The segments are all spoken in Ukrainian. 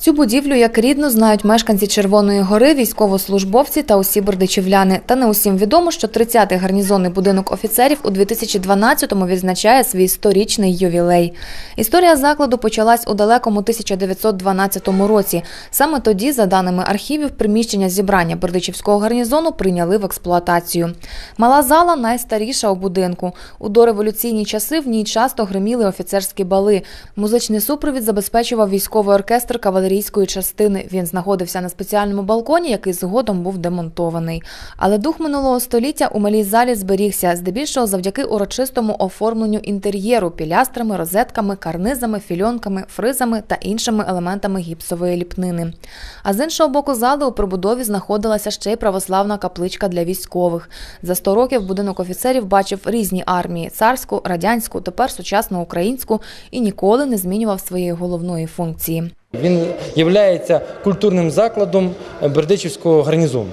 Цю будівлю як рідно знають мешканці Червоної гори, військовослужбовці та усі бердичівляни. Та не усім відомо, що 30-й гарнізонний будинок офіцерів у 2012-му відзначає свій 100-річний ювілей. Історія закладу почалась у далекому 1912 році. Саме тоді, за даними архівів, приміщення зібрання Бердичівського гарнізону прийняли в експлуатацію. Мала зала найстаріша у будинку. У дореволюційні часи в ній часто гриміли офіцерські бали. Музичний супровід забезпечував військовий оркестр кавалерійської частини. Він знаходився на спеціальному балконі, який згодом був демонтований. Але дух минулого століття у малій залі зберігся, здебільшого завдяки урочистому оформленню інтер'єру пілястрами, розетками, карнизами, фільонками, фризами та іншими елементами гіпсової ліпнини. А з іншого боку зали у прибудові знаходилася ще й православна капличка для військових. За 100 років будинок офіцерів бачив різні армії царську, радянську, тепер сучасну українську і ніколи не змінював своєї головної функції. Він є культурним закладом Бердичівського гарнізону.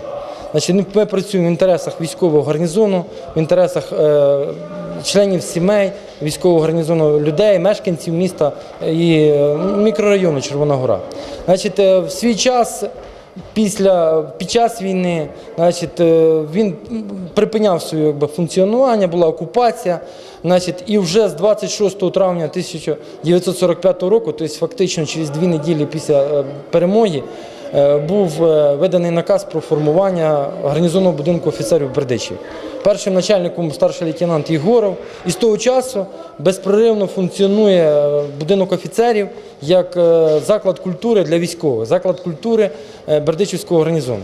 Значить, ми працюємо в інтересах військового гарнізону, в інтересах е, членів сімей військового гарнізону, людей, мешканців міста і е, мікрорайону Червона Гора. Значить, е, в свій час. Після під час війни, значить, е, він припиняв своє якби, функціонування, була окупація. Значить, і вже з 26 травня 1945 року, тобто фактично через дві неділі після е, перемоги, е, був виданий наказ про формування гарнізонного будинку офіцерів Бердичів. Першим начальником старший лейтенант Єгоров. І з того часу безпреривно функціонує е, будинок офіцерів як е, заклад культури для військових, заклад культури е, Бердичівського гарнізону.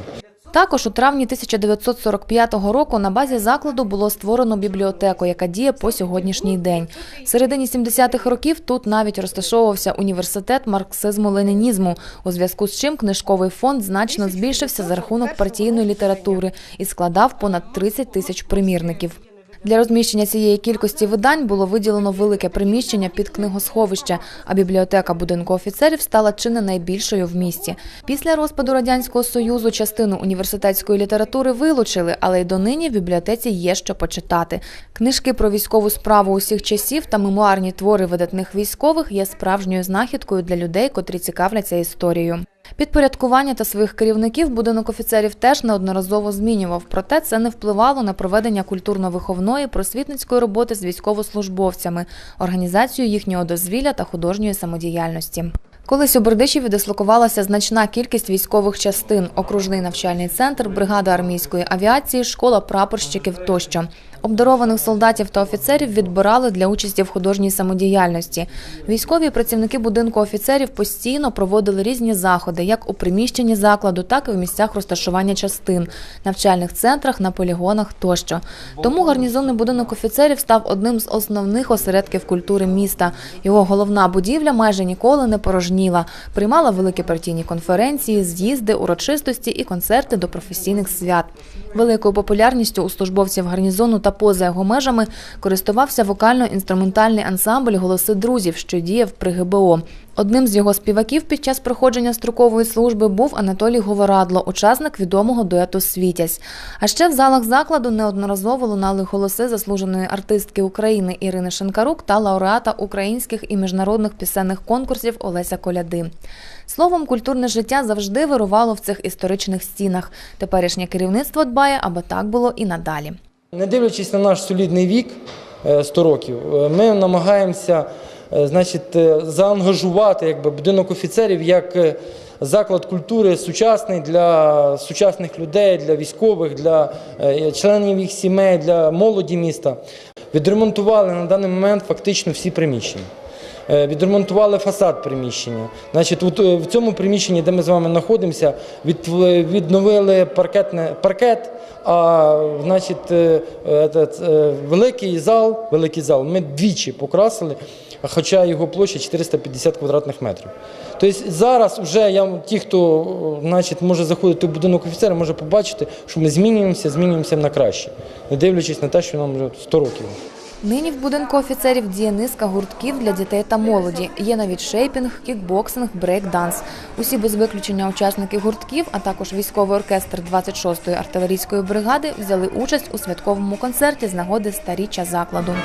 Також у травні 1945 року на базі закладу було створено бібліотеку, яка діє по сьогоднішній день. В середині 70-х років тут навіть розташовувався університет марксизму-ленінізму, у зв'язку з чим книжковий фонд значно збільшився за рахунок партійної літератури і складав понад 30 тисяч примірників. Для розміщення цієї кількості видань було виділено велике приміщення під книгосховище, а бібліотека будинку офіцерів стала чи не найбільшою в місті. Після розпаду радянського союзу частину університетської літератури вилучили, але й донині в бібліотеці є що почитати. Книжки про військову справу усіх часів та мемуарні твори видатних військових є справжньою знахідкою для людей, котрі цікавляться історією. Підпорядкування та своїх керівників будинок офіцерів теж неодноразово змінював, проте це не впливало на проведення культурно-виховної просвітницької роботи з військовослужбовцями, організацію їхнього дозвілля та художньої самодіяльності. Колись у Бердичеві дислокувалася значна кількість військових частин, окружний навчальний центр, бригада армійської авіації, школа прапорщиків тощо. Обдарованих солдатів та офіцерів відбирали для участі в художній самодіяльності. Військові працівники будинку офіцерів постійно проводили різні заходи, як у приміщенні закладу, так і в місцях розташування частин, навчальних центрах, на полігонах тощо. Тому гарнізонний будинок офіцерів став одним з основних осередків культури міста. Його головна будівля майже ніколи не порожніла. Приймала великі партійні конференції, з'їзди, урочистості і концерти до професійних свят. Великою популярністю у службовців гарнізону та поза його межами користувався вокально-інструментальний ансамбль Голоси друзів, що діяв при ГБО. Одним з його співаків під час проходження строкової служби був Анатолій Говорадло, учасник відомого дуету Світязь. А ще в залах закладу неодноразово лунали голоси заслуженої артистки України Ірини Шенкарук та лауреата українських і міжнародних пісенних конкурсів Олеся Коляди. Словом, культурне життя завжди вирувало в цих історичних стінах. Теперішнє керівництво дбає, аби так було і надалі. Не дивлячись на наш солідний вік е, 100 років, е, ми намагаємося е, значить, е, заангажувати якби, будинок офіцерів як е, заклад культури сучасний для сучасних людей, для військових, для е, членів їх сімей, для молоді міста. Відремонтували на даний момент фактично всі приміщення. Е, Відремонтували фасад приміщення. Значить, е, в цьому приміщенні, де ми з вами знаходимося, відновили паркет, а значить, е, великий зал, великий зал ми двічі покрасили, хоча його площа 450 квадратних метрів. Тобто зараз вже я, ті, хто значить, може заходити в будинок офіцера, може побачити, що ми змінюємося, змінюємося на краще, не дивлячись на те, що нам вже 100 років. Нині в будинку офіцерів діє низка гуртків для дітей та молоді. Є навіть шейпінг, кікбоксинг, брейк-данс. Усі без виключення учасники гуртків, а також військовий оркестр 26-ї артилерійської бригади взяли участь у святковому концерті з нагоди старіччя закладу.